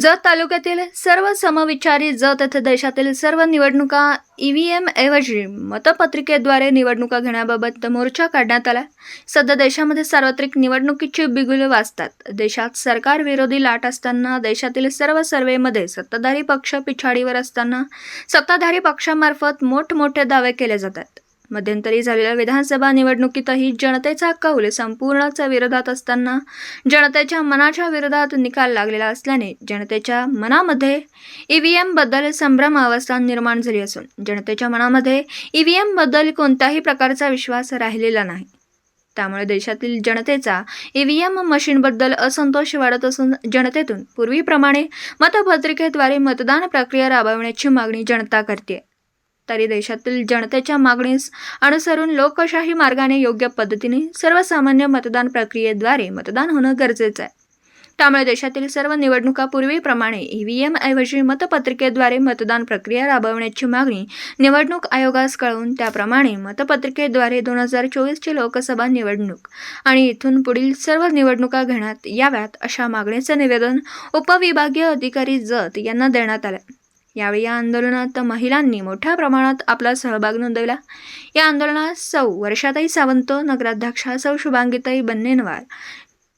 जत तालुक्यातील सर्व समविचारी जत तथा देशातील सर्व निवडणुका ईव्हीएम ऐवजी मतपत्रिकेद्वारे निवडणुका घेण्याबाबत मोर्चा काढण्यात आला. सध्या देशामध्ये सार्वत्रिक निवडणुकीची बिगुल वाजतात. देशात सरकार विरोधी लाट असताना देशातील सर्व सर्वेमध्ये सत्ताधारी पक्ष पिछाडीवर असताना सत्ताधारी पक्षामार्फत मोठमोठे दावे केले जातात. मध्यंतरी झालेल्या विधानसभा निवडणुकीतही जनतेचा कौल संपूर्णच विरोधात असताना जनतेच्या मनाच्या विरोधात निकाल लागलेला असल्याने जनतेच्या मनामध्ये ईव्हीएमबद्दल संभ्रम अवस्था निर्माण झाली असून जनतेच्या मनामध्ये ईव्हीएमबद्दल कोणत्याही प्रकारचा विश्वास राहिलेला नाही. त्यामुळे देशातील जनतेचा ईव्हीएम मशीनबद्दल असंतोष वाढत असून जनतेतून पूर्वीप्रमाणे मतपत्रिकेद्वारे मतदान प्रक्रिया राबवण्याची मागणी जनता करते तरी देशातील जनतेच्या मागणीस अनुसरून लोकशाही मार्गाने योग्य पद्धतीने सर्वसामान्य मतदान प्रक्रियेद्वारे मतदान होणं गरजेचं आहे. त्यामुळे देशातील सर्व निवडणुका पूर्वीप्रमाणे ईव्हीएम ऐवजी मतपत्रिकेद्वारे मतदान प्रक्रिया राबवण्याची मागणी निवडणूक आयोगास कळवून त्याप्रमाणे मतपत्रिकेद्वारे दोन हजार चोवीसची लोकसभा निवडणूक आणि इथून पुढील सर्व निवडणुका घेण्यात याव्यात अशा मागणीचं निवेदन उपविभागीय अधिकारी जत यांना देण्यात आलं. यावेळी या आंदोलनात महिलांनी मोठ्या प्रमाणात आपला सहभाग नोंदवला. या आंदोलनात सौ वर्षाताई सावंत नगराध्यक्षा सौ शुभांगीताई बन्नेनवार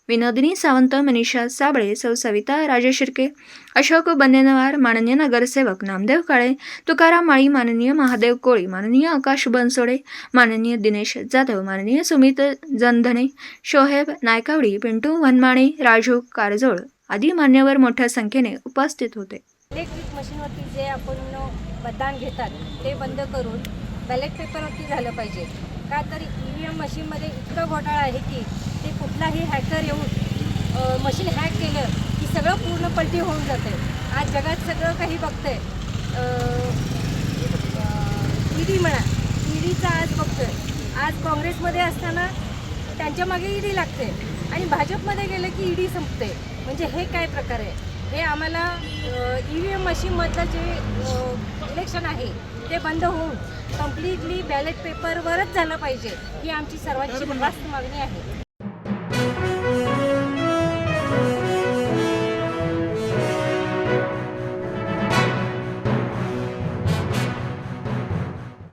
विनोदिनी सावंत मनीषा साबळे सौ सविता राजे शिर्के अशोक बन्नेनवार माननीय नगरसेवक नामदेव काळे तुकाराम माळी माननीय महादेव कोळी माननीय आकाश बनसोडे माननीय दिनेश जाधव माननीय सुमित जनधने शोहेब नायकावडी पिंटू वनमाणे राजू कारजोळ आदी मान्यवर मोठ्या संख्येने उपस्थित होते. इलेक्ट्रिक मशीनवरती जे आपण मतदान घेतात ते बंद करून बॅलेट पेपरवरती झालं पाहिजे. का तर ई व्ही एम मशीनमध्ये इतकं घोटाळा आहे की ते कुठलाही हॅकर येऊन मशीन हॅक केलं की सगळं पूर्ण पलटी होऊन जाते. आज जगात सगळं काही बघतंय. ई डी म्हणा ई डीचा आज बघतोय. आज काँग्रेसमध्ये असताना त्यांच्या मागे ईडी लागते. आणि भाजपमध्ये गेलं की ईडी संपते. म्हणजे हे काय प्रकार आहे? हे आम्हाला ई व्ही एम मशीनमधलं जे इलेक्शन आहे ते बंद होऊन कम्प्लिटली बॅलेट पेपरवरच झालं पाहिजे ही आमची सर्वांची रास्त मागणी आहे.